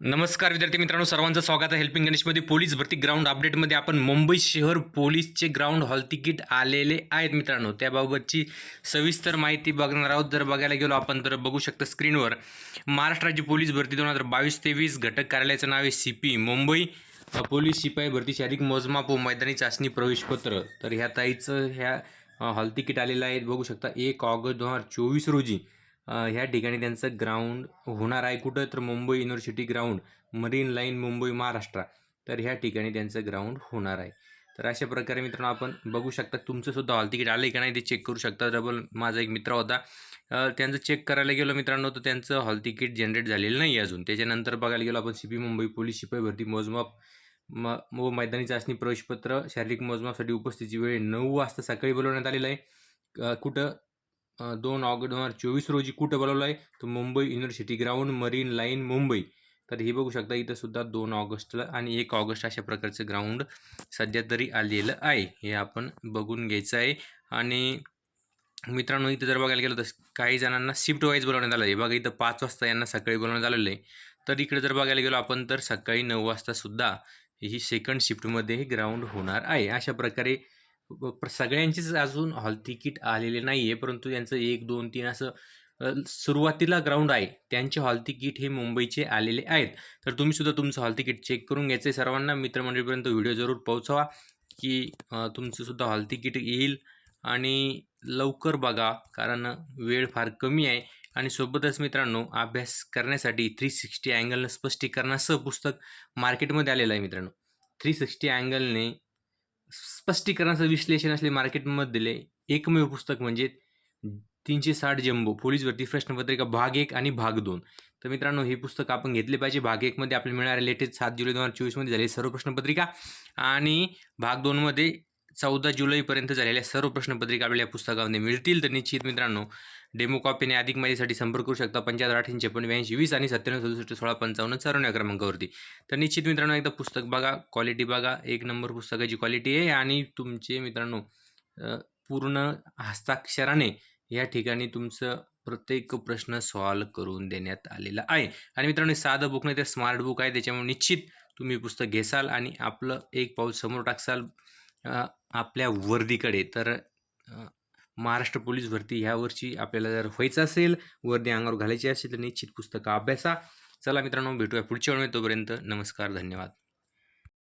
नमस्कार विद्यार्थी मित्रांनो सर्वांचं स्वागत आहे हेल्पिंग गणेशमध्ये पोलीस भरती ग्राउंड अपडेटमध्ये आपण मुंबई शहर पोलीसचे ग्राउंड हॉल तिकीट आलेले आहेत मित्रांनो. त्याबाबतची सविस्तर माहिती बघणार आहोत. जर बघायला गेलो आपण तर बघू शकता स्क्रीनवर. महाराष्ट्र राज्य पोलीस भरती दोन हजार बावीस तेवीस घटक कार्यालयाचं नाव आहे सी पी मुंबई पोलीस शिपाई भरती शारीरिक मोजमाप व मैदानी चाचणी प्रवेशपत्र. तर ह्या ताईचं ह्या हॉल तिकीट आलेलं आहे. बघू शकता एक ऑगस्ट दोन हजार चोवीस रोजी. ह्या ठिकाणी त्यांचं ग्राउंड होणार आहे कुठं? तर Mumbai university ground Marine Line Mumbai Maharashtra. तर ह्या ठिकाणी त्यांचं ग्राउंड होणार आहे. तर अशा प्रकारे मित्रांनो आपण बघू शकता तुमचं सुद्धा हॉल तिकीट आलं का नाही ते चेक करू शकता. डबल माझा एक मित्र होता. त्यांचं चेक करायला गेलो मित्रांनो तर त्यांचं हॉल तिकीट जनरेट झालेलं नाही अजून. त्याच्यानंतर बघायला गेलो आपण सी पी मुंबई पोलीस शिपाई भरती मोजमाप म व मैदानी चाचणी प्रवेशपत्र शारीरिक मोजमापसाठी उपस्थितीची वेळ नऊ वाजता सकाळी बोलवण्यात आलेलं आहे. कुठं? दोन ऑगस्ट दोन हजार चोवीस रोजी कुठं बोलवलं आहे? तर Mumbai university ground Marine Line Mumbai. तर हे बघू शकता इथं सुद्धा दोन ऑगस्टला आणि एक ऑगस्ट अशा प्रकारचं ग्राउंड सध्या तरी आलेलं आहे. हे आपण बघून घ्यायचं आहे. आणि मित्रांनो इथं जर बघायला गेलं तर काही जणांना शिफ्ट वाईज बोलवण्यात आलं आहे. बघा इथं पाच वाजता यांना सकाळी बोलवण्यात आलेलं आहे. तर इकडे जर बघायला गेलो आपण तर सकाळी नऊ वाजतासुद्धा ही सेकंड शिफ्टमध्ये हे ग्राउंड होणार आहे. अशा प्रकारे सगळ्यांचीच अजून हॉल तिकीट आलेले नाही आहे परंतु यांचं एक दोन तीन असं सुरुवातीला ग्राउंड आहे. त्यांचे हॉल तिकीट हे मुंबईचे आलेले आहेत. तर तुम्ही सुद्धा तुमचं हॉल तिकीट चेक करून घ्यायचं आहे सर्वांना. मित्रमंडळीपर्यंत व्हिडिओ जरूर पोहोचवा की तुमचं सुद्धा हॉल तिकीट येईल आणि लवकर बघा कारण वेळ फार कमी आहे. आणि सोबतच मित्रांनो अभ्यास करण्यासाठी थ्री सिक्स्टी अँगलनं स्पष्टीकरणासह पुस्तक मार्केटमध्ये आलेलं आहे मित्रांनो. थ्री सिक्स्टी अँगलने स्पष्टीकरणाचं विश्लेषण असले मार्केटमध्ये दिले. एकमेव पुस्तक म्हणजे तीनशे साठ जम्बो पोलीस भरती प्रश्नपत्रिका भाग एक आणि भाग दोन. तर मित्रांनो हे पुस्तक आपण घेतले पाहिजे. भाग एकमध्ये आपल्याला मिळणारे लेटेस्ट सात जुलै दोन हजार चोवीसमध्ये झाले सर्व प्रश्नपत्रिका आणि भाग दोनमध्ये चौदा जुलैपर्यंत झालेल्या सर्व प्रश्नपत्रिका आपल्याला या पुस्तकामध्ये मिळतील. तर निश्चित मित्रांनो डेमो कॉपीने अधिक माहितीसाठी संपर्क करू शकता. पंच्याहत्तर अठ्ठ्याऐंशी छप्पन्न ब्याऐंशी वीस आणि सत्त्याण्णव सदुसष्ट सोळा पंचावन्न चौऱ्याण्णव क्रमांकावरती. तर निश्चित मित्रांनो एकदा पुस्तक बघा क्वालिटी बघा. एक नंबर पुस्तकाची क्वालिटी आहे आणि तुमचे मित्रांनो पूर्ण हस्ताक्षराने या ठिकाणी तुमचं प्रत्येक प्रश्न सॉल्व करून देण्यात आलेला आहे. आणि मित्रांनो साधं बुक नाही तर स्मार्ट बुक आहे. त्याच्यामुळे निश्चित तुम्ही पुस्तक घेसाल आणि आपलं एक पाऊल समोर टाकसाल. आपल्या वर्दीकडे. तर महाराष्ट्र पोलीस भरती ह्या वर्षी आपल्याला जर व्हायचं असेल वर्दी अंगावर घालायची असेल तर निश्चित पुस्तकं अभ्यासा. चला मित्रांनो भेटूया पुढच्या वेळी तोपर्यंत. नमस्कार धन्यवाद.